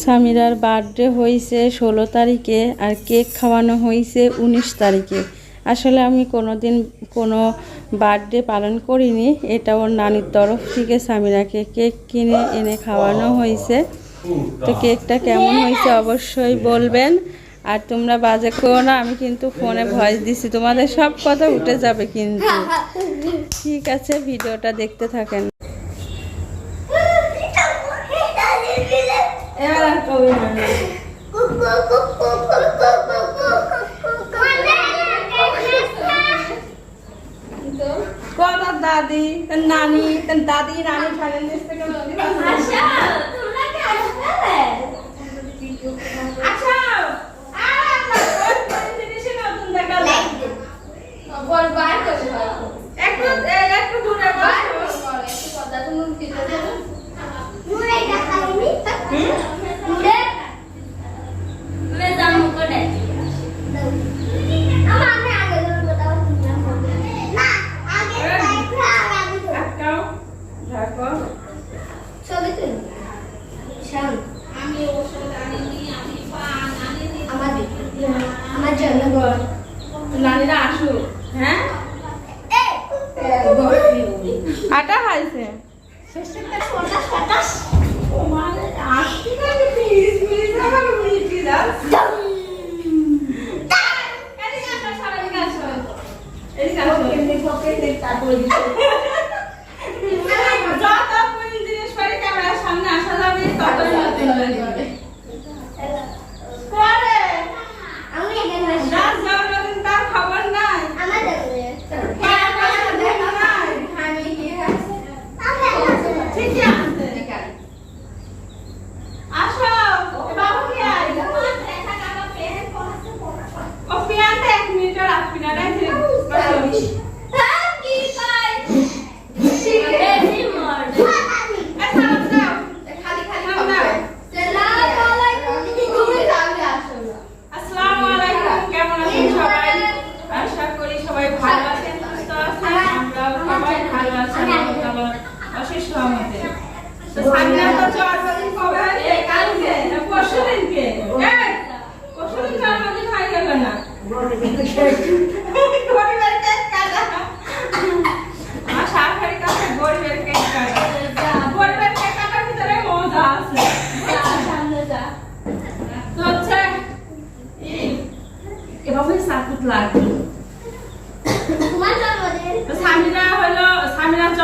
সামিরার বার্থডে হয়েছে ষোলো তারিখে আর কেক খাওয়ানো হয়েছে উনিশ তারিখে। আসলে আমি কোনো দিন কোনো বার্থডে পালন করিনি, এটা ওর নানির তরফ থেকে সামিরাকে কেক কিনে, এনে খাওয়ানো হয়েছে তো কেকটা কেমন হয়েছে অবশ্যই বলবেন। আর তোমরা বাজে করো না, আমি কিন্তু ফোনে ভয়েস দিছি, তোমাদের সব কথা উঠে যাবে কিন্তু। ঠিক আছে, ভিডিওটা দেখতে থাকেন। এবার আর কবে মানে কোন দাদি তোর নানি তোর দাদি নানি খালেন দেশ থেকে আচ্ছা একটু একটু দূরে বসো আটকাও ঢাকো আমার জন্য বল নানিরা আসুক হ্যাঁ আটা খাইছে শেষটা ছোটা ছোটা আসতে পারে প্লিজ প্লিজ আমার মিষ্টি দাও এদিকে আসো সবাই এদিকে আসো এদিকে আসো যত জিনিস পারি ক্যামেরার সামনে আসা যাবে ততই নতুন লাগবে পরে আমি এখানে আসি। রাত যাওয়ার নতুন তার খবর নাই আমার দেবে। হ্যাঁ, আমার দেখা নাই। ঠিকই আছে। আসো, এ বাবু কি আয়? ও পিয়াতে এক মিনিটও রাখবি না, রাখ দে। বসো। এ সালাম দাও। সালাম দাও। আসসালামু আলাইকুম কেমন আছেন সবাই আশা করি সবাই ভালো আছেন সুস্থ আছেন আমরাও সবাই ভালো আছি আল্লাহ তাআলার অশেষ রহমতে তো সামনে তো জন্মদিন কবে হয়েছে কালকে না পরশু দিনকে পরশু দিন জন্মদিন হয়ে গেল না গরিবের কেক কাটা আমার শাশুড়ির কাছে গরিবের কেক কাটা গরিবের কেক কাটার ভিতরে মজা আছে তো হচ্ছে এই- এভাবে সাকুত লাগবে তো সামিরা হলো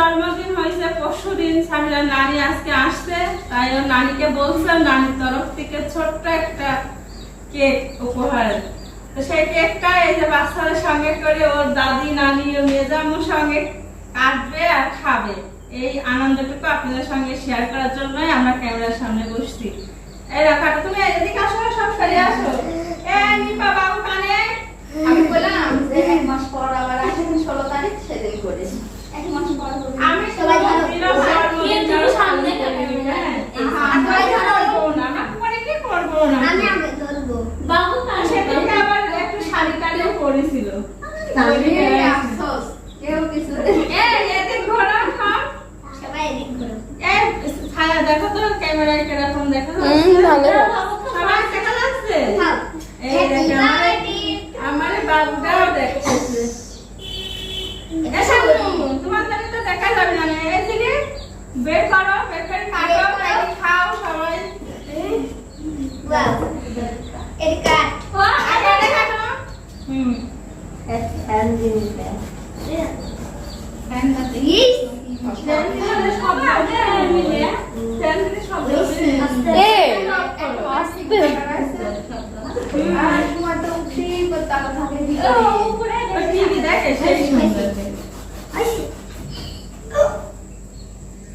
জন্মদিন হয়েছে পরশু দিন সামিরার নানি আজকে আসছে তাই ওর নানিকে বলছে নানির তরফ থেকে ছোট্ট একটা কেক উপহার। তো সেই কেকটা এই যে বাচ্চাদের সঙ্গে করে ওর দাদি নানি ও মেজামুর সঙ্গে কাটবে আর খাবে। এই আনন্দটুকু আপনাদের সঙ্গে শেয়ার করার জন্যই আমরা ক্যামেরার সামনে বসছি। এই রাখা তুমি এদিকে আসো সব সরে আসো। এ নিপা কানে? আমি বললাম যে এক মাস পর আবার আসেন ষোলো তারিখ সেদিন করিস। আমি সবাই ভালো। দিলাম জন্মদিন কিন্তু কারও সামনে সামনে করবি, করবি। আমরা করব না, আমরা পরে কি করব না? আমি আগে ধরবো বাবু সেদিনকে আবার একটু শাড়ি টাড়িও পরেছিল।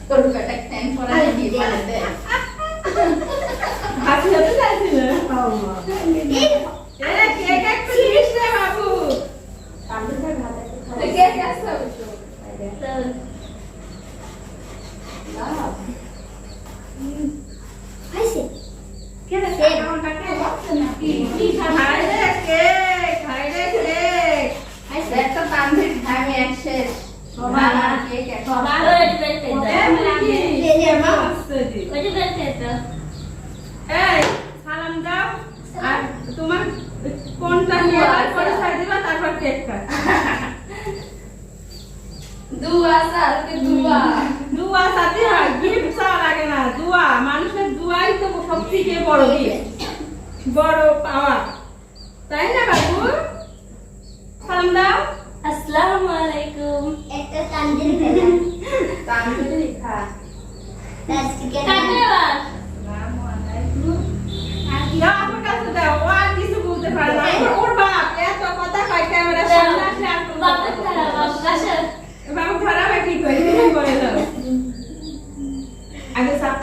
करू काय? দুয়া দুয়া। সাথে হয় গিফট চাওয়া লাগে না দুয়া। মানুষের দুয়াই তো সব থেকে বড় গিফট বড় পাওয়া তাই না বাবু সালাম দাও আসসালামু আলাইকুম। একটা কান্দির ভেলা কান্দির লেখা। প্লাস্টিকের ধন্যবাদ আসসালামু আলাইকুম। আর কি আপনার কাছে দাও। আর কিছু বলতে পারলাম এত কথা কয় ক্যামেরা সামনে আসলে আর কোনো কথা খারাপ বাবা খারাপ কি কই তুমি বলে দাও আগে সাপ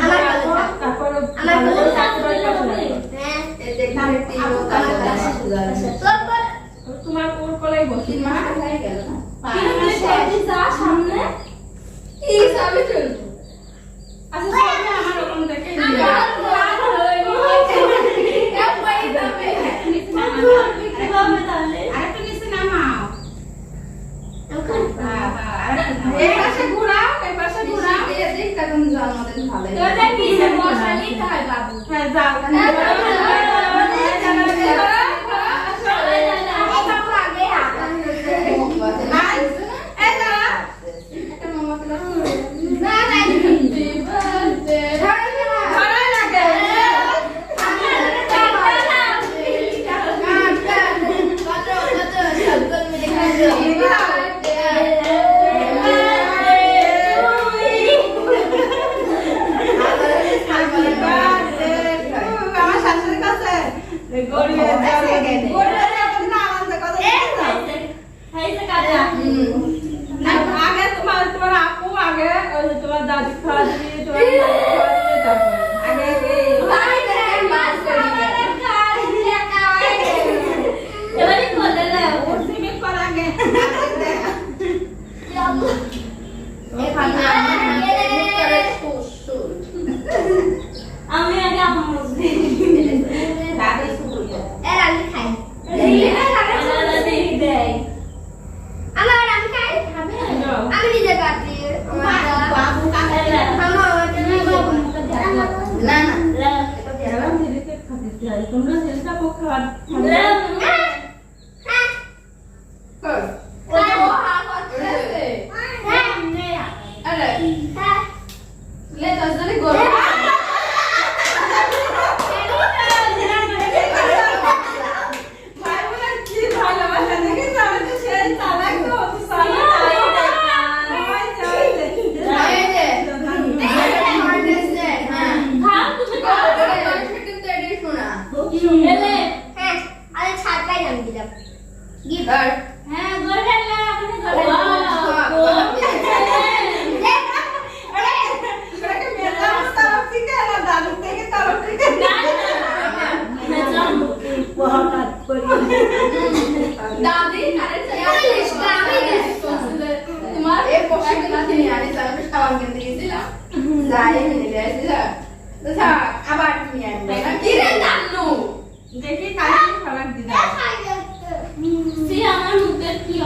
তারপর আমার বউ সাপ করে হ্যাঁ তোমার কোর কলাই বসি মা তিন মাস সামনে এই সাবে চলবে 都在你的过程里头还咋子咋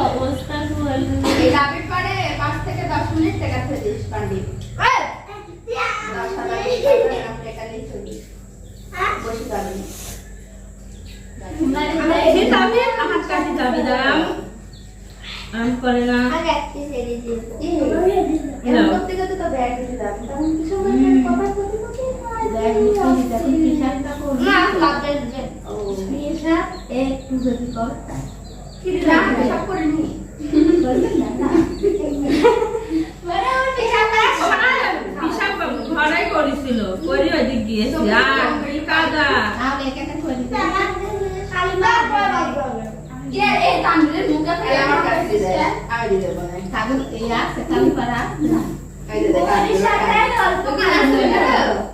অবস্থা হলো এই ডাবের পারে 5 থেকে 10 মিনিট টেকাতে দিস পান্ডি। একটু যদি কর Tadi ya, sekali parah. Kayak ada. Ini saya tahu, bukan asli.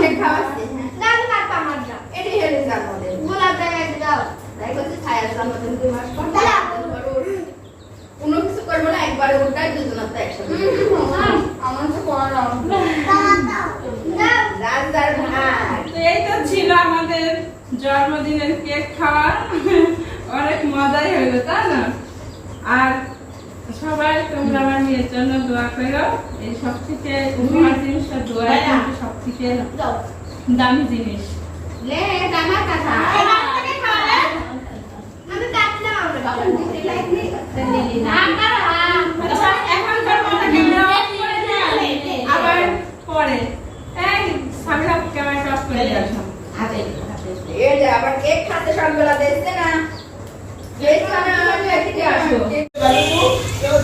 এই তো ছিল আমাদের জন্মদিনের কেক খাওয়া অনেক মজাই হইল তাই না আর সবাই তোমরা আমার মেয়ের জন্য দোয়া করো। এই সব থেকে দোয়া কিন্তু দামি জিনিস। লে আমার কথা। আমি কাটলাম আমরা বাবা দিতে লাগলি না আচ্ছা আবার কেক খাতে সবগুলা দেখছে না দেখছ না দেখতে আসো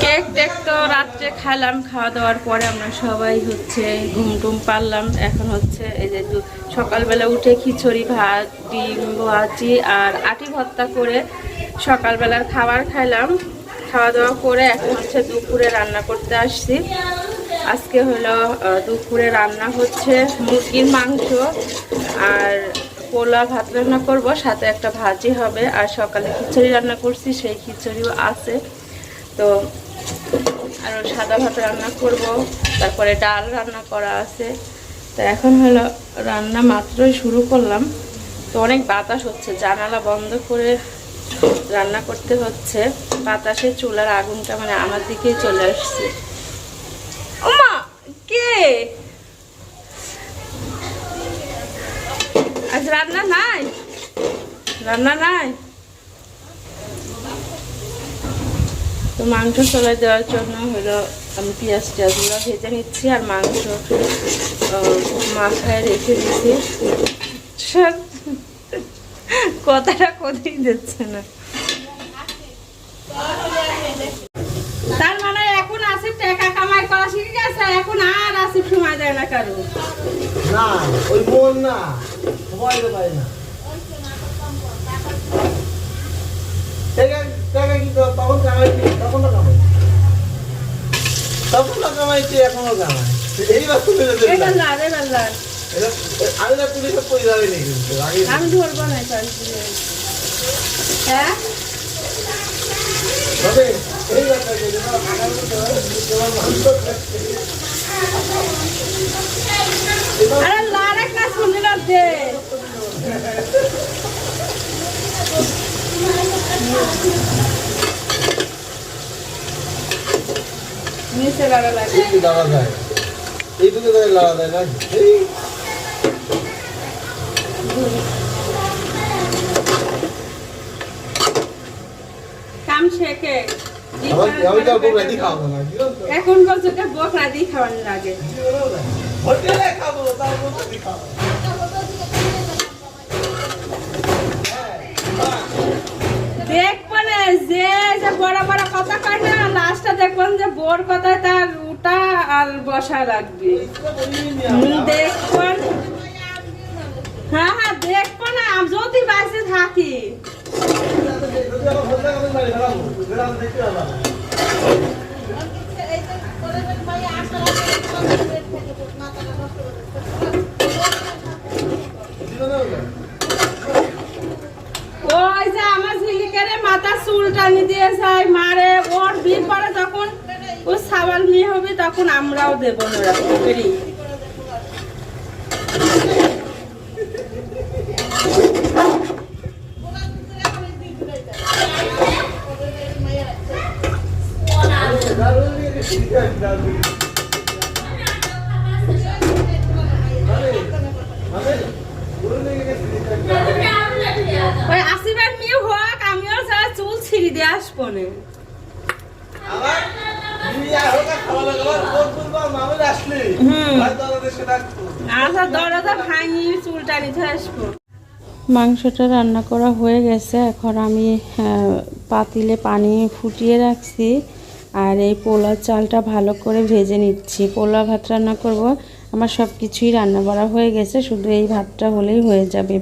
কেক টেক তো রাত্রে খাইলাম, খাওয়া দাওয়ার পরে আমরা সবাই হচ্ছে ঘুম টুম পারলাম। এখন হচ্ছে এই যে সকালবেলা উঠে খিচুড়ি, ভাত, ডিম, ভাজি আর আটি ভর্তা করে সকালবেলার খাবার খাইলাম। খাওয়া দাওয়া করে এখন হচ্ছে দুপুরে রান্না করতে আসছি। আজকে হলো দুপুরে রান্না হচ্ছে মুরগির মাংস আর পোলা ভাত রান্না করব, সাথে একটা ভাজি হবে, আর সকালে খিচুড়ি রান্না করছি, সেই খিচুড়িও আছে। তো আরও সাদা ভাত রান্না করব, তারপরে ডাল রান্না করা আছে। তো এখন হলো রান্না মাত্রই শুরু করলাম। তো অনেক বাতাস হচ্ছে, জানালা বন্ধ করে রান্না করতে হচ্ছে। বাতাসে চুলার আগুনটা মানে আমার দিকেই চলে আসছে। ওমা, কে? আজ রান্না নাই? রান্না নাই? তো মাংস চলে দেওয়ার জন্য হলো আমি পেঁয়াজ টিয়াজগুলো ভেজে নিচ্ছি আর মাংস মাথায় রেখে দিচ্ছি কথাটা কোথায় দিচ্ছে না। তার মানে এখন আসিফ টাকা কামাই করা শিখে গেছে, এখন আর আসিফ সময় দেয় না কারও। না ওই মন না তো পারে না। টাকা কি তখন কামাইছি তখন তো কামাই তখন তো কামাইছি এখনও কামাই এই বাস্তব আমি না পুলিশের পয়সা হয়নি কিন্তু আমি ধরবো না হ্যাঁ? আরে লার নিচে লাগা লাগে দাঁড়া যায় এইটুকু করে যায় না? কাম শেখে। আমার আমি তো খুব রেডি খাওয়াবো না কি বলতো এখন বলছো যে বড় কথা কয় না লাস্টটা দেখবেন যে বোর কথায় তার উটা আর বসা লাগবে। দেখবেন হ্যাঁ হ্যাঁ দেখব না যদি বাসে থাকি। ওই যে আমার ঝিলিকের মাথা চুল টানি দিয়ে যায় মারে, ওর বিয়ে পরে যখন ও সাবাল মেয়ে হবে, তখন আমরাও দেবো না ওরকম করি। ওই হোক আমিও যা চুল ছিঁড়ি দিয়ে আসব না। মাংসটা রান্না করা হয়ে গেছে এখন আমি পাতিলে পানি ফুটিয়ে রাখছি। আর এই পোলা চালটা ভালো করে ভেজে নিচ্ছি। পোলা ভাত রান্না করব, আমার সব কিছুই রান্না করা হয়ে গেছে, শুধু এই ভাতটা হলেই হয়ে যাবে।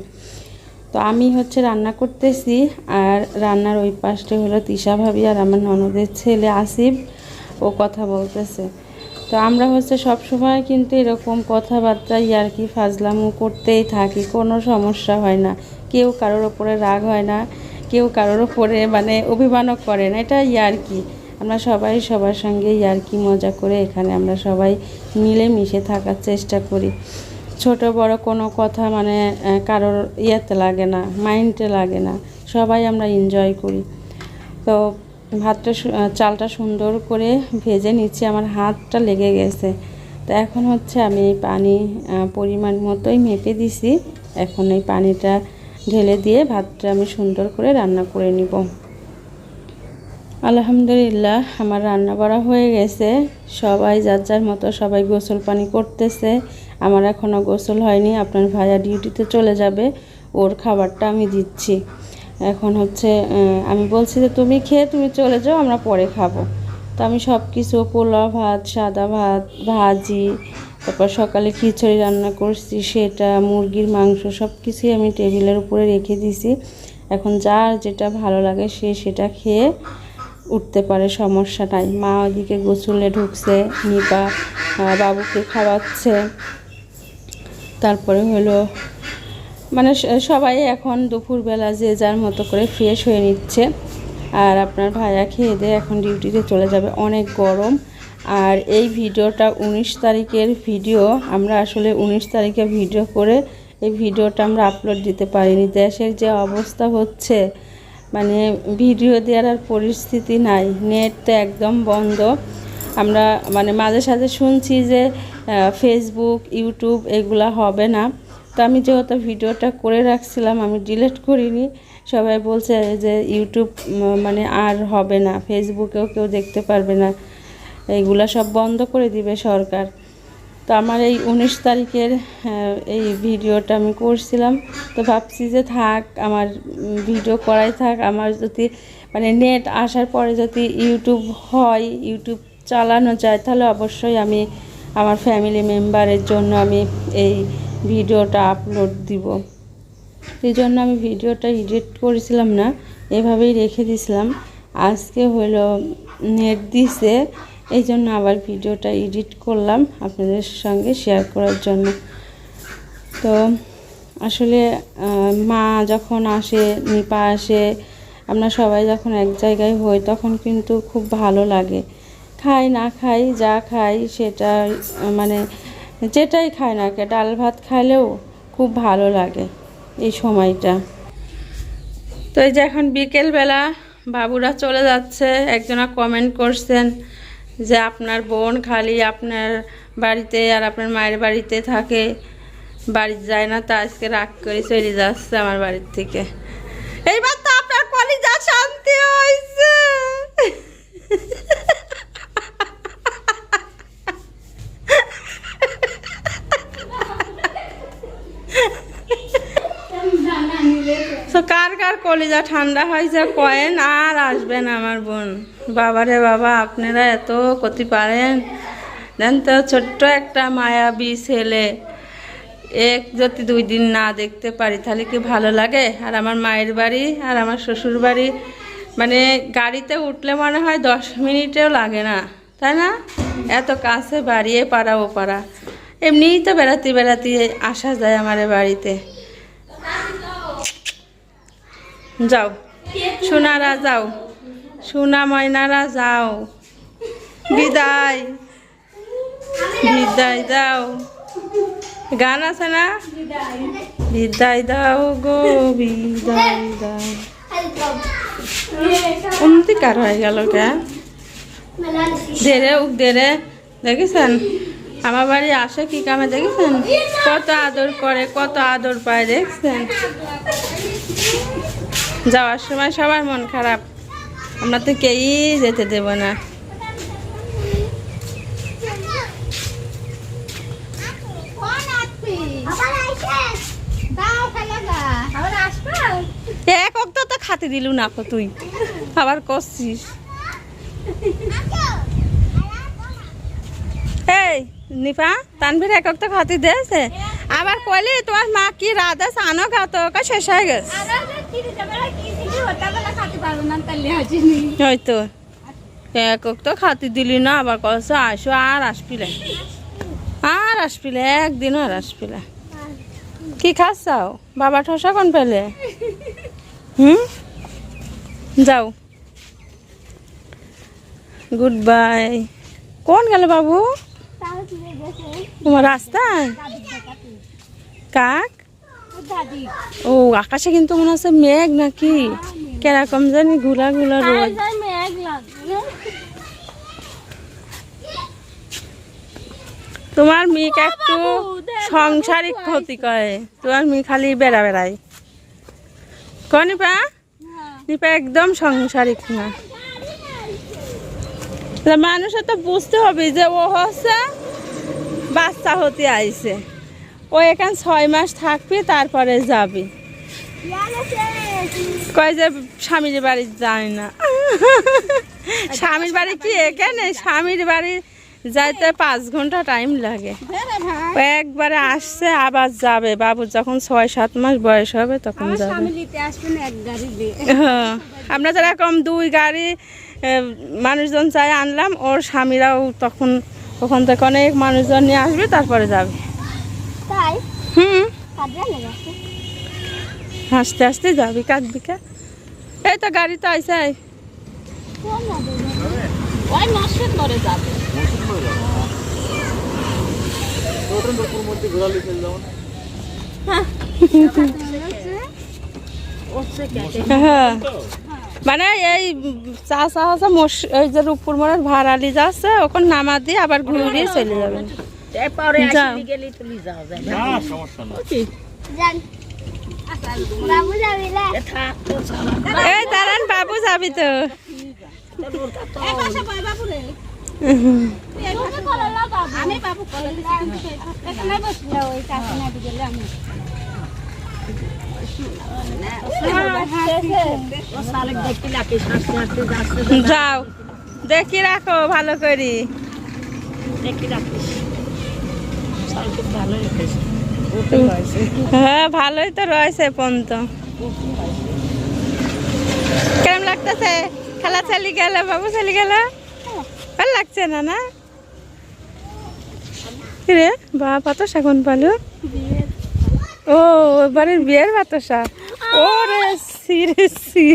তো আমি হচ্ছে রান্না করতেছি, আর রান্নার ওই পাশটা হলো তিশা ভাবি আর আমার ননদের ছেলে আসিফ, ও কথা বলতেছে। তো আমরা হচ্ছে সব সময় কিন্তু এরকম কথাবার্তা আর কি ফাজলামো করতেই থাকি, কোনো সমস্যা হয় না। কেউ কারোর ওপরে রাগ হয় না, কেউ কারোর ওপরে মানে অভিমানও করে না এটা ইয়ার্কি আমরা সবাই সবার সঙ্গে ইয়ার্কি মজা করে এখানে আমরা সবাই মিলে মিশে থাকার চেষ্টা করি। ছোট, বড় কোনো কথা মানে কারোর ইয়েতে লাগে না মাইন্ডে লাগে না। সবাই আমরা এনজয় করি। তো ভাতটা চালটা সুন্দর করে ভেজে নিচ্ছি, আমার হাতটা লেগে গেছে। তো এখন হচ্ছে আমি এই পানি পরিমাণ মতোই মেপে দিছি। এখন এই পানিটা ঢেলে দিয়ে ভাতটা আমি সুন্দর করে রান্না করে নিব। আলহামদুলিল্লাহ, আমার রান্না বাড়া হয়ে গেছে। সবাই যার যার মতো সবাই গোসল পানি করতেছে। আমার এখনও গোসল হয়নি, আপনার ভাইয়া ডিউটিতে চলে যাবে, ওর খাবারটা আমি দিচ্ছি। এখন হচ্ছে আমি বলছি যে, তুমি খেয়ে তুমি চলে যাও, আমরা পরে খাব। তো আমি সব কিছু পোলাও ভাত, সাদা ভাত, ভাজি, তারপর সকালে খিচুড়ি রান্না করছি, সেটা, মুরগির মাংস সব কিছুই আমি টেবিলের উপরে রেখে দিছি। এখন যার যেটা ভালো লাগে সে সেটা খেয়ে উঠতে পারে সমস্যা নাই মা ওদিকে গোসলে ঢুকছে, নিপা বাবুকে খাওয়াচ্ছে। তারপরে হলো মানে সবাই এখন দুপুরবেলা যে যার মতো করে ফ্রেশ হয়ে নিচ্ছে। আর আপনার ভাইয়া খেয়ে দিয়ে এখন ডিউটিতে চলে যাবে। অনেক গরম। আর এই ভিডিওটা উনিশ তারিখের ভিডিও আমরা আসলে উনিশ তারিখে ভিডিও করে এই ভিডিওটা আমরা আপলোড দিতে পারিনি। দেশের যে অবস্থা হচ্ছে মানে ভিডিও দেওয়ার আর পরিস্থিতি নাই। নেট তো একদম বন্ধ। আমরা মানে মাঝে সাঝে শুনছি যে ফেসবুক ইউটিউব এগুলা হবে না। তো আমি যেহেতু ভিডিওটা করে রাখছিলাম, আমি ডিলিট করিনি। সবাই বলছে যে ইউটিউব মানে আর হবে না। ফেসবুকেও কেউ দেখতে পারবে না। এইগুলা সব বন্ধ করে দিবে সরকার। তো আমার এই উনিশ তারিখের এই ভিডিওটা আমি করছিলাম। তো ভাবছি যে থাক, আমার ভিডিও করাই থাক। আমার যদি মানে নেট আসার পরে যদি ইউটিউব হয়, ইউটিউব চালানো যায়, তাহলে অবশ্যই আমি আমার ফ্যামিলি মেম্বারের জন্য আমি এই ভিডিওটা আপলোড দিব। এই জন্য আমি ভিডিওটা এডিট করেছিলাম না, এভাবেই রেখে দিয়েছিলাম আজকে হলো নেট দিছে। এই জন্য আবার ভিডিওটা এডিট করলাম আপনাদের সঙ্গে শেয়ার করার জন্য। তো আসলে মা যখন আসে, নিপা আসে, আমরা সবাই যখন এক জায়গায় হই, তখন কিন্তু খুব ভালো লাগে। খাই না খাই, যা খাই সেটা মানে যেটাই খাই না কে, ডাল ভাত খাইলেও খুব ভালো লাগে এই সময়টা। তো এই যে এখন বিকেলবেলা বাবুরা চলে যাচ্ছে, একজনা কমেন্ট করছেন যে আপনার বোন খালি আপনার বাড়িতে আর আপনার মায়ের বাড়িতে থাকে বাড়ি যায় না, তা আজকে রাগ করে চলে যাচ্ছে আমার বাড়ির থেকে। এইবার তো আপনার কলিজা শান্তি হয়েছে তো কার কার কলিজা ঠান্ডা হয় হয়েছে কয়েন? আর আসবেন আমার বোন। বাবারে বাবা, আপনারা এত ক্ষতি পারেন। দেন তো ছোট্ট একটা মায়াবী ছেলে। এক যদি দুই দিন না দেখতে পারি, তাহলে কি ভালো লাগে? আর আমার মায়ের বাড়ি আর আমার শ্বশুর বাড়ি মানে গাড়িতে উঠলে মনে হয় দশ মিনিটেও লাগে না, তাই না? এত কাছে বাড়িয়ে পাড়া ও পাড়া। এমনিই তো বেড়াতে বেড়াতে আসা যায় আমার বাড়িতে। যাও। সোনারা যাও। সোনা ময়নারা যাও। বিদায়। বিদায় দাও। গান আছে না? বিদায় দাও গো, বিদায় দাও। উন্নতি কার হয়ে গেল কে? দেরে উক দেরে। দেখেছেন? আমার বাড়ি আসে কি কামে, দেখেছেন? কত আদর করে, কত আদর পায়, দেখছেন? যাওয়ার সময় সবার মন খারাপ। আমরা তো কেউই যেতে দেব না। এক অক্ত তো খাতে দিলু না কো তুই। আবার করছিস। এই নিপা তানভীর এক অক্ত খাতে দিয়েছে আবার কইলি তোমার মা কি রাধা সানো খাতো কা শেষ হয়ে গেছে। হয়তো একক তো খাতি দিলি না আবার কস আসো আর আসবিলে আর আসবিলে একদিনও আর আসবিলে কি খাচ্ছাও? বাবা ঠসা কোন পেলে? হুম? যাও। Good bye. কোন গেল বাবু? তোমার রাস্তায়? কাক? ও, আকাশে কিন্তু মনে হচ্ছে মেঘ নাকি? কীরকম জানি গুলা তাই রোদ। তোমার মেয়েকে একটু সংসারিক ক্ষতি করে। তোমার মেয়ে খালি বেড়া বেড়ায়। কনিপা নিপা? একদম সংসারিক না। মানুষের তো বুঝতে হবে যে ও হচ্ছে বাচ্চা হতে আইছে। ও এখান ছয় মাস থাকবি তারপরে যাবি। কয় যে স্বামীর বাড়ি যায় না। স্বামীর বাড়ি কি এখানে? স্বামীর বাড়ি যাইতে পাঁচ ঘণ্টা টাইম লাগে। একবারে আসছে আবার যাবে। বাবু যখন ছয় সাত মাস বয়স হবে তখন যাবে। হ্যাঁ, আমরা যেরকম দুই গাড়ি মানুষজন চাই আনলাম ওর স্বামীরাও তখন ওখান থেকে অনেক মানুষজন নিয়ে আসবে তারপরে যাবে। তাই? হুম। হাসতে হাসতে যাবি কাঁদবি কা? এই তো গাড়ি তো আইসে যাব। না হ্যাঁ। মানে এই চাষা আছে মশ এই যে রূপপুর মোড়ের ভাড়ালি যাচ্ছে ওখানে নামা দিয়ে আবার ঘুরে ঘুরিয়ে চলে যাবেন যাবি এই দাঁড়ান বাবু যাবি তো। আমি বাবু যাও। দেখি রাখো, ভালো করি। হ্যাঁ ভালোই তো রয়েছে পন্ত। কেমন লাগতেছে? খেলা চালি গেল, বাবু চালি গেল? ভালো লাগছে না না? রে বা বাতাসা কোন পালু। ও এবারে বিয়ের বাতাসা ওরে সিরে সি।